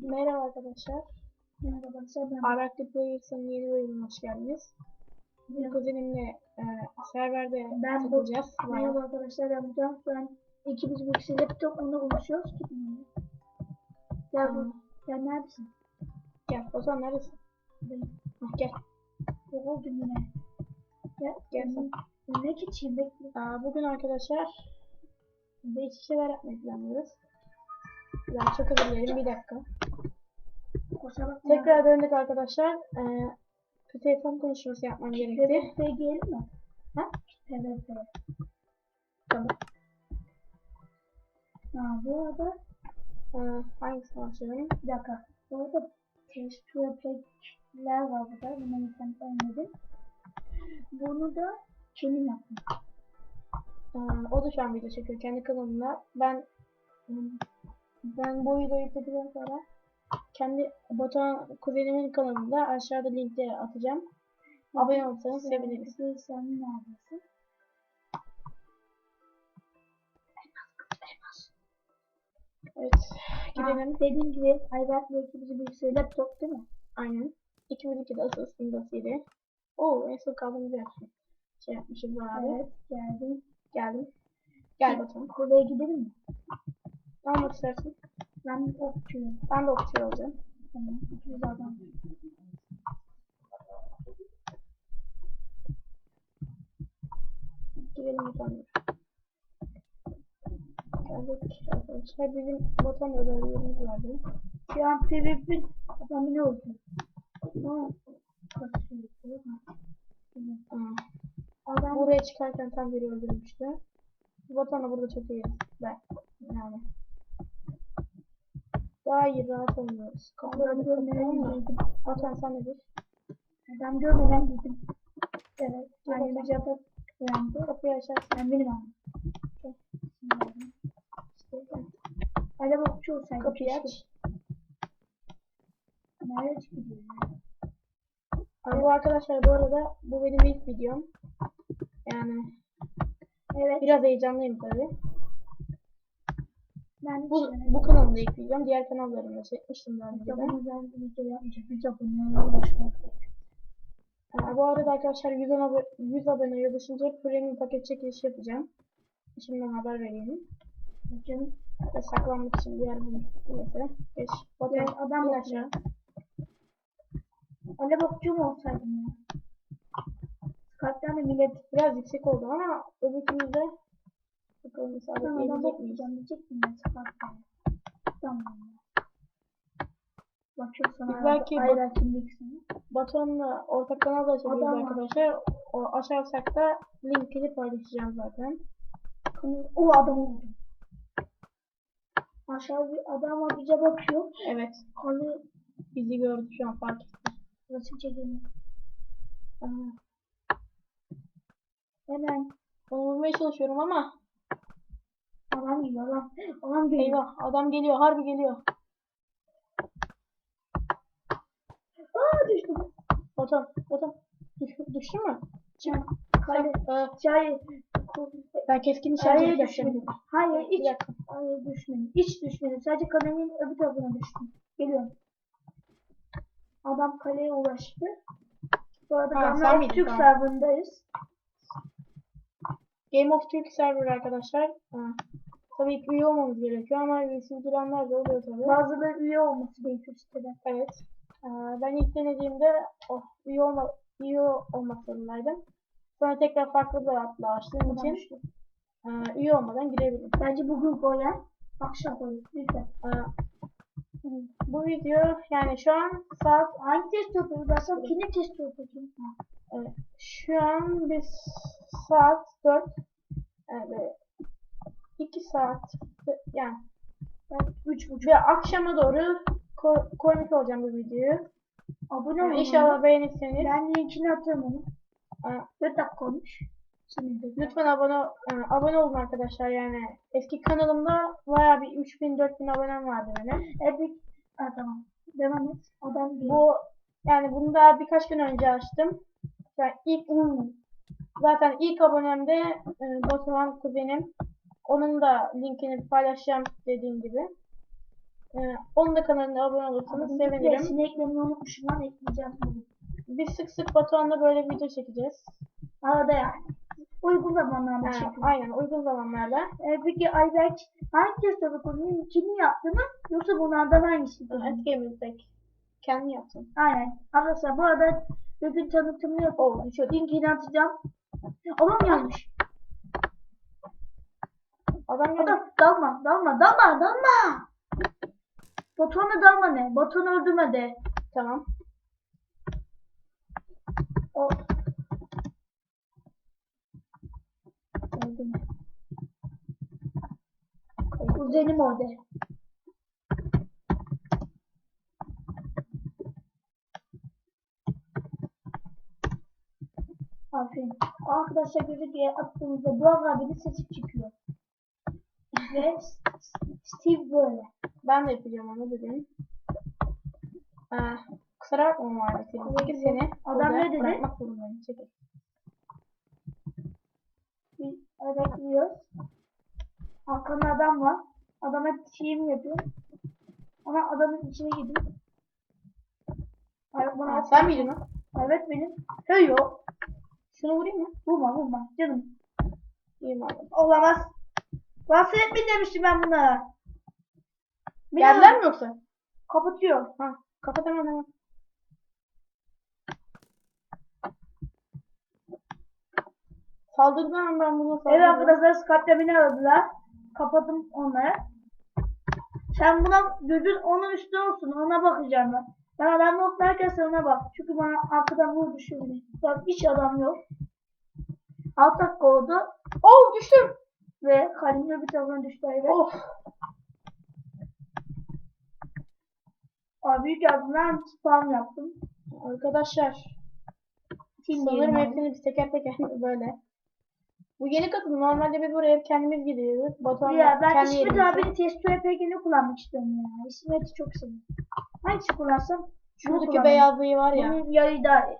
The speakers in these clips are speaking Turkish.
Merhaba arkadaşlar. Merhaba arkadaşlar ben Araklı Players'ın yeni bölümüne hoş geldiniz. Bugün kuzenimle e, serverde ben bu takılacağız. Merhaba arkadaşlar ben Bucan. Ben ikimiz bir laptop onunla konuşuyoruz. Ya bu Tamam. sen neredesin? Gel. Ozan neredesin? Ben Hah, gel. yoruldum yine. Ya Gel sen. ne geçeyim bekle. Aa, bugün arkadaşlar değişik şeyler yapmayı planlıyoruz. Ben çok dilerim. Bir dakika. Tekrar döndük arkadaşlar. E, bir telefon konuşması yapmam gerekti. PvP giyelim mi? Ha? PvP. Tamam. Ha bu arada E, hangisini açıyorum? bir dakika. Bu arada pack'ler var burada. Bunu internetten indirdim. Bunu da kendim yaptım. Ee, o da şu an video çekiyor kendi kanalında. Ben ben bu videoyu yükledikten sonra kendi Batuhan kuzenimin kanalında aşağıda linkleri atacağım. Abone olursanız seviniriz. Sen, sen neredesin? Evet. Gidelim. Ha, dediğim gibi Ayberk ve ikimizi bilgisayar laptop değil mi? Aynen. İkimizinki de Asus Windows 7. Oo en son kaldığımız yer. Şey yapmışız bir. Evet geldim. Geldim. Gel Batuhan. Kolaya gidelim mi? Ne almak istersin? Ben okçuyum. Ben de okçu olacağım. Tamam. İkimiz adam. Gidelim efendim. Geldik arkadaşlar. Bizim Batuhan ödevlerimiz vardı. Şu an PvP adamı ne oldu? Aa, Adam Buraya çıkarken tam biri öldürmüştü. Da burada çok iyi. Ben yani. Daha iyi rahat. Kapıları görmeden kapatalım mı? girdim. Vatan sen nedir? Adam görmeden girdim. Evet. Yani bir cevap uyandı. Kapıyı açarsın. Ben benim gel. Hala okçu olsaydı. Kapıyı aç. Nereye? Abi bu arkadaşlar bu arada bu benim ilk videom. Yani Evet. biraz heyecanlıyım tabi. Ben Bu, bu kanalımda videom. Diğer kanallarımda çekmiştim daha. Kitabını ben video yapmayacağım. Aboneye ulaşmak. Aa, bu arada arkadaşlar 100, abo 100 aboneye ulaşınca premium paket çekilişi yapacağım. Şimdiden haber vereyim. Ve saklanmak için bir yer bulmuş. Neyse. Geç. Bakın Yani adam aşağı. Hala okçu mu olsaydım ya? Kaç tane millet Biraz yüksek oldu ama öbürkümüzde bakalım Ben adam sabitleyebilecek miyiz? ben çıkartmam. Tamam. Bakıyorum sana Biz belki bak-. Batuhan'la ortak kanal da açabiliriz Adam arkadaşlar. O açarsak da linkini paylaşacağım zaten. O adam oldu. Aşağı bir adam bize bakıyor. Evet. Halı Bizi gördü şu an fark etti. resim çekelim. Hemen Onu vurmaya çalışıyorum ama geliyor adam. Adam geliyor. eyvah adam geliyor harbi geliyor. Aa düştüm. Batuhan Batuhan düş, düştün mü? Çık. Sen, Kale. e, Hayır. ben keskin nişancı Hayır düşmedim. Hayır hiç. Hayır düşmedim. Hiç düşmedim. Sadece kalenin öbür tarafına düştüm. Geliyorum. Adam kaleye ulaştı. Bu arada Ha, miydin? Türk Tamam. serverındayız. Game of Türk server arkadaşlar. Ha. Tabii ki üye olmamız gerekiyor ama isim girenler de oluyor tabii. Bazıları üye olması gerekiyor sitede. Evet. Ee, ben ilk denediğimde oh, üye, olma, üye olmak zorundaydım. Sonra tekrar farklı bir adla açtığım için e, üye olmadan girebildim. Bence bugün koyan akşam koyun. Lütfen. Ee, bu video yani şu an saat Hangi test yapıyoruz? Ben sana kendi test yapacağım. e, şu an biz saat 4 yani 2 saat yani Ben üç buçuk. ve akşama doğru ko koymuş olacağım bu videoyu. Abone olun. inşallah beğenirseniz. Ben linkini atarım onu. 4 dakika olmuş. Şimdi de. Lütfen abone e, abone olun arkadaşlar yani eski kanalımda bayağı bir 3000 4000 abonem vardı benim. Evet. Ha, tamam. Devam et. Adam geliyor. Bu yani bunu da birkaç gün önce açtım. Yani ilk zaten ilk abonemde e, Batuhan kuzenim. Onun da linkini paylaşacağım dediğim gibi. Ee, onun da kanalına abone olursanız Sevinirim. sevinirim. Sineklerini unutmuşum lan ekleyeceğim. Biz sık sık Batuhan'la böyle video çekeceğiz. Arada yani. Uygun zamanlarda Ha, çekiyorum. aynen uygun zamanlarda. Ee, peki Ayberk hangi konuyu kimi yaptı mı yoksa bunlardan hangisi? Et Gaming Kendi yaptım. Aynen. Arkadaşlar bu arada bugün tanıtımı yapalım. Düşüyor. Linkini atacağım. Adam gelmiş. Adam geldi. Adam dalma dalma dalma dalma. Batuhan'a dalma ne? Batuhan'ı öldürme de. Tamam. O. Öldürme. Kuzenim orada. Aferin. Arkadaşlar gözüküyor attığımızda bu abinin sesi çıkıyor. Ve Steve böyle. Ben de yapacağım onu bugün. Ee, kusura bakma Muhammed. Peki seni Adam ne dedi? bırakmak zorundayım. Çekil. Bir ara gidiyoruz. Arkanda adam var. Adam hep yapıyor. Ama adamın içine gidiyor. Hayır bana Ha, sen miydin o? Evet benim. Hey yok. Şunu vurayım mı? Vurma vurma canım. İyi madem. Olamaz. Bahset mi demiştim ben buna. Geldiler mi yoksa? Kapatıyor. Ha, kapat hemen hemen. Saldırdığı an ben bunu Evet saldırdım. arkadaşlar Skype'da beni aradılar. Kapadım onları. Sen buna gözün onun üstü olsun. Ona bakacağım ben. Ben adam yok derken sen ona bak. Çünkü bana arkadan vurdu şimdi. Bak hiç adam yok. Alt dakika oldu. Oh düştüm. Ve Halil'in bir tarafına düştü evet. Of. Abi büyük yardımdan spam yaptım. Arkadaşlar. Sanırım hepsini biz teker teker böyle. Bu yeni katılım. Normalde biz buraya hep kendimiz gidiyoruz. Batuhan Ya ben kendi İsmet abinin testo EPG'ni kullanmak istiyorum ya. İsmet'i çok seviyorum. Hangisi kullansam? Şuradaki beyazlığı var ya. Bunun yarı daha iyi.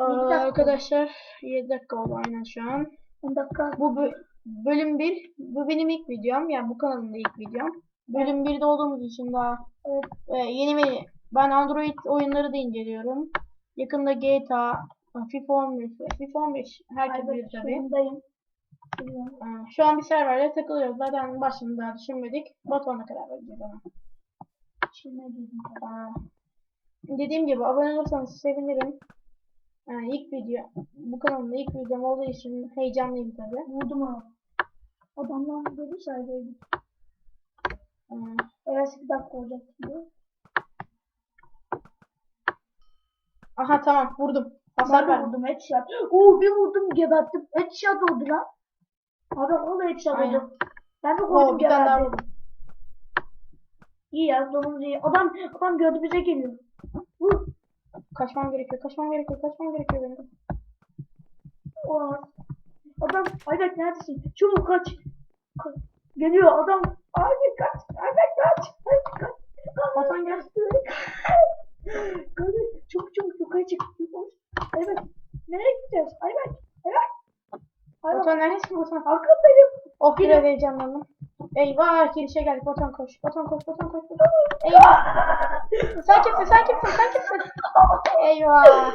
Aa, arkadaşlar 7 dakika oldu aynen şu an. 10 dakika. Bu bö- bölüm 1. Bu benim ilk videom. Yani bu kanalın da ilk videom. Bölüm 1'de olduğumuz için daha Evet. e, yeni bir ben Android oyunları da inceliyorum. Yakında GTA, FIFA 15, FIFA 15 herkes bilir tabii. Ee, Şu an bir serverle takılıyoruz. Zaten başını daha düşünmedik. Batuhan'a karar vereceğiz ama. Şimdi dediğim gibi abone olursanız sevinirim. Yani ilk video, bu kanalın ilk videom olduğu için heyecanlıyım tabii. Vurdum onu. Adamlar dedi. Ee, Evet 8 dakika olacak diyor. aha tamam vurdum. Hasar Ben de verdim. vurdum headshot. Oo bir vurdum geberttim. Headshot oldu lan. Abi o da headshot Aynen. oldu. Ben de Oo, bir tane daha vurdum. İyi ya domuz iyi. Adam adam gördü bize geliyor. Kaçmam gerekiyor, kaçmam gerekiyor, kaçmam gerekiyor benim. Oo. Adam Ayberk neredesin? Çabuk kaç. Ka- Geliyor adam. Ayberk kaç. Ayberk kaç. Ayberk kaç. Batuhan gel. Kadir çok çabuk yukarı çık. Evet. Nereye gideceğiz? Ayberk. Ayberk. Ayberk. Batuhan neredesin Batuhan? Arkadayım. Oh biraz heyecanlandım. Eyvah girişe geldik. Batuhan koş. Batuhan koş. Batuhan koş. Eyvah. Sen kimsin? Sen kimsin? Sen kimsin? Eyvah.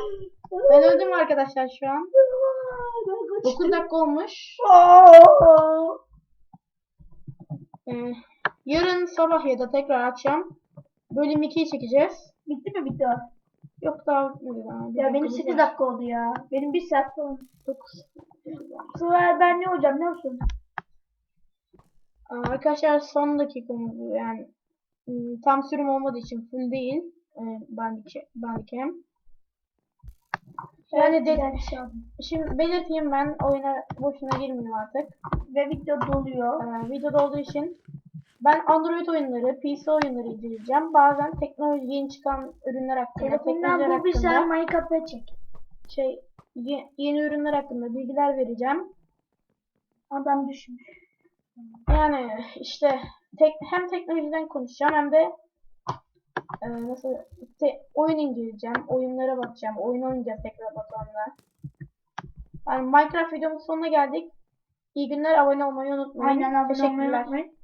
Ben öldüm arkadaşlar şu an. 9 dakika olmuş. Ee, yarın sabah ya da tekrar akşam bölüm 2'yi çekeceğiz. Bitti mi bitti? Yok daha bitmedi Ya benim dakikamız 8 var. dakika oldu ya. Benim 1 saat falan. 9. Bu sefer ben ne olacağım ne musun? Arkadaşlar son dakikamız yani ım, tam sürüm olmadığı için full değil. Ee, Bandicam. Yani de, şimdi belirteyim ben oyuna boşuna girmeyeyim artık. Ve video doluyor. Ee, videoda olduğu için ben Android oyunları, PC oyunları inceleyeceğim. Bazen teknoloji yeni çıkan ürünler hakkında, Telefondan teknolojiler bu hakkında Minecraft'a çek. şey ye- yeni ürünler hakkında bilgiler vereceğim. Adam düşmüş. Yani işte tek, hem teknolojiden konuşacağım hem de e, nasıl te- oyun inceleyeceğim, oyunlara bakacağım, oyun oynayacağız tekrar Batuhan'la. Yani Minecraft videomuzun sonuna geldik. İyi günler. Abone olmayı unutmayın. Aynen abone olmayı unutmayın.